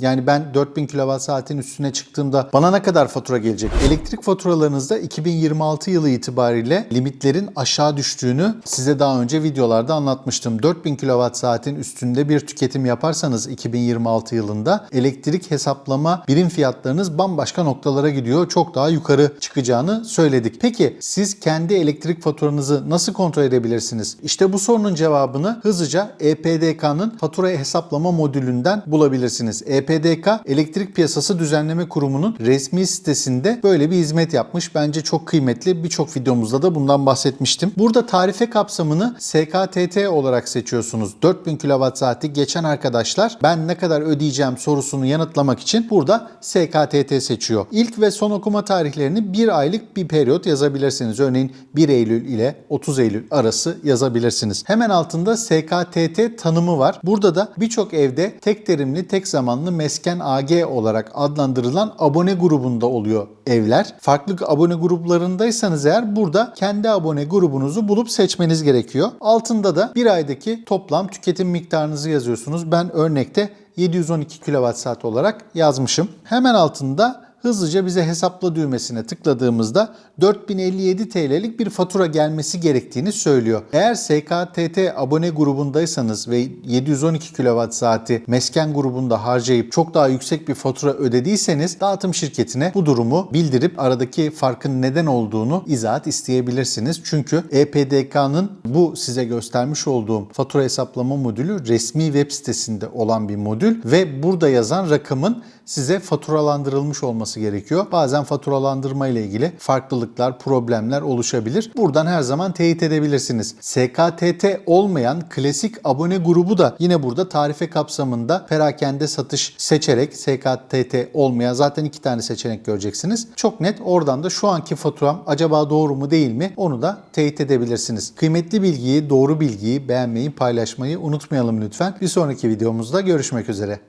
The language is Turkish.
Yani ben 4000 kWh saatin üstüne çıktığımda bana ne kadar fatura gelecek? Elektrik faturalarınızda 2026 yılı itibariyle limitlerin aşağı düştüğünü size daha önce videolarda anlatmıştım. 4000 kWh saatin üstünde bir tüketim yaparsanız 2026 yılında elektrik hesaplama birim fiyatlarınız bambaşka noktalara gidiyor. Çok daha yukarı çıkacağını söyledik. Peki siz kendi elektrik faturanızı nasıl kontrol edebilirsiniz? İşte bu sorunun cevabını hızlıca EPDK'nın fatura hesaplama modülünden bulabilirsiniz. E EPDK Elektrik Piyasası Düzenleme Kurumu'nun resmi sitesinde böyle bir hizmet yapmış. Bence çok kıymetli. Birçok videomuzda da bundan bahsetmiştim. Burada tarife kapsamını SKTT olarak seçiyorsunuz. 4000 kWh geçen arkadaşlar ben ne kadar ödeyeceğim sorusunu yanıtlamak için burada SKTT seçiyor. İlk ve son okuma tarihlerini bir aylık bir periyot yazabilirsiniz. Örneğin 1 Eylül ile 30 Eylül arası yazabilirsiniz. Hemen altında SKTT tanımı var. Burada da birçok evde tek terimli tek zamanlı mesken AG olarak adlandırılan abone grubunda oluyor evler. Farklı abone gruplarındaysanız eğer burada kendi abone grubunuzu bulup seçmeniz gerekiyor. Altında da bir aydaki toplam tüketim miktarınızı yazıyorsunuz. Ben örnekte 712 kWh olarak yazmışım. Hemen altında hızlıca bize hesapla düğmesine tıkladığımızda 4057 TL'lik bir fatura gelmesi gerektiğini söylüyor. Eğer SKTT abone grubundaysanız ve 712 kWh saati mesken grubunda harcayıp çok daha yüksek bir fatura ödediyseniz dağıtım şirketine bu durumu bildirip aradaki farkın neden olduğunu izahat isteyebilirsiniz. Çünkü EPDK'nın bu size göstermiş olduğum fatura hesaplama modülü resmi web sitesinde olan bir modül ve burada yazan rakamın size faturalandırılmış olması gerekiyor. Bazen faturalandırma ile ilgili farklılıklar, problemler oluşabilir. Buradan her zaman teyit edebilirsiniz. SKTT olmayan klasik abone grubu da yine burada tarife kapsamında perakende satış seçerek SKTT olmayan zaten iki tane seçenek göreceksiniz. Çok net oradan da şu anki faturam acaba doğru mu değil mi onu da teyit edebilirsiniz. Kıymetli bilgiyi, doğru bilgiyi beğenmeyi, paylaşmayı unutmayalım lütfen. Bir sonraki videomuzda görüşmek üzere.